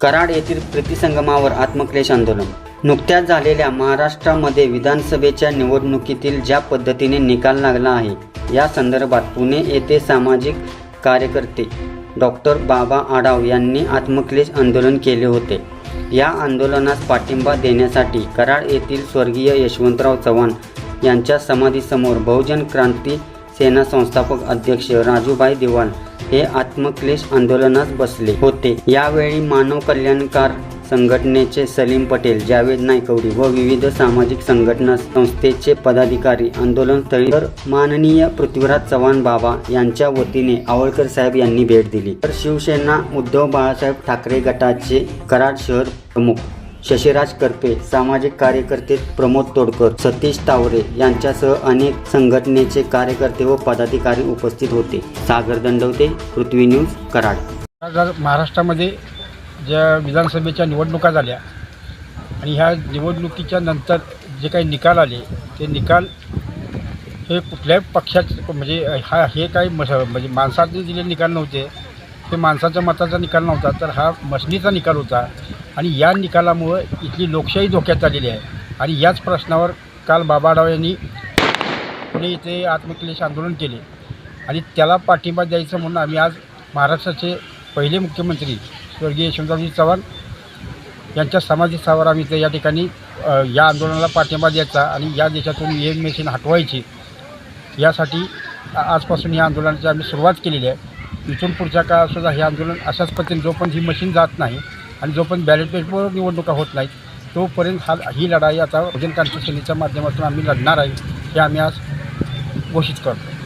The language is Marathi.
कराड येथील प्रतिसंगमावर आत्मक्लेश आंदोलन. नुकत्याच झालेल्या महाराष्ट्रामध्ये विधानसभेच्या निवडणुकीतील ज्या पद्धतीने निकाल लागला आहे या संदर्भात पुणे येथे सामाजिक कार्यकर्ते डॉक्टर बाबा आढाव यांनी आत्मक्लेश आंदोलन केले होते. या आंदोलनास पाठिंबा देण्यासाठी कराड येथील स्वर्गीय यशवंतराव चव्हाण यांच्या समाधीसमोर बहुजन क्रांती सेना संस्थापक अध्यक्ष राजूभाई दिवाण हे आत्मक्लेश आंदोलनात बसले होते. यावेळी मानव कल्याणकार संघटनेचे सलीम पटेल जावेद नायकवडी व विविध सामाजिक संघटना संस्थेचे पदाधिकारी आंदोलनस्थळी तर माननीय पृथ्वीराज चव्हाण बाबा यांच्या वतीने आवळकर साहेब यांनी भेट दिली. तर शिवसेना उद्धव बाळासाहेब ठाकरे गटाचे कराड शहर प्रमुख शशिराज करपे सामाजिक कार्यकर्ते प्रमोद तोडकर सतीश तावरे यांच्यासह अनेक संघटनेचे कार्यकर्ते व पदाधिकारी उपस्थित होते. सागर दंडवते पृथ्वी न्यूज कराड. महाराष्ट्रामध्ये ज्या विधानसभेच्या निवडणुका झाल्या आणि ह्या निवडणुकीच्या नंतर जे काही निकाल आले ते निकाल हे कुठल्याही पक्षाचे म्हणजे हा हे काही म्हणजे माणसाचे दिलेले निकाल नव्हते. हे माणसाच्या मताचा निकाल नव्हता तर हा मशनीचा निकाल होता. आणि या निकालामुळं इथली लोकशाही धोक्यात आलेली आहे. आणि याच प्रश्नावर काल बाबाराव यांनी पुणे इथे आत्मक्लेश आंदोलन केले. आणि त्याला पाठिंबा द्यायचं म्हणून आम्ही आज महाराष्ट्राचे पहिले मुख्यमंत्री स्वर्गीय यशवंतरावजी चव्हाण यांच्या समाधीस्थावर आम्ही इथे या ठिकाणी या आंदोलनाला पाठिंबा द्यायचा आणि या देशातून एक मशीन हटवायची यासाठी आजपासून या आंदोलनाची आम्ही सुरुवात केलेली आहे. इथून पुढच्या काळातसुद्धा हे आंदोलन अशाच पद्धतीने जोपर्यंत ही मशीन जात नाही आणि जोपर्यंत बॅलेट पेपरवर निवडणुका होत नाहीत तोपर्यंत हा ही लढाई आता बहुजन क्रांती सेनेच्या माध्यमातून आम्ही लढणार आहे हे आम्ही आज घोषित करतो.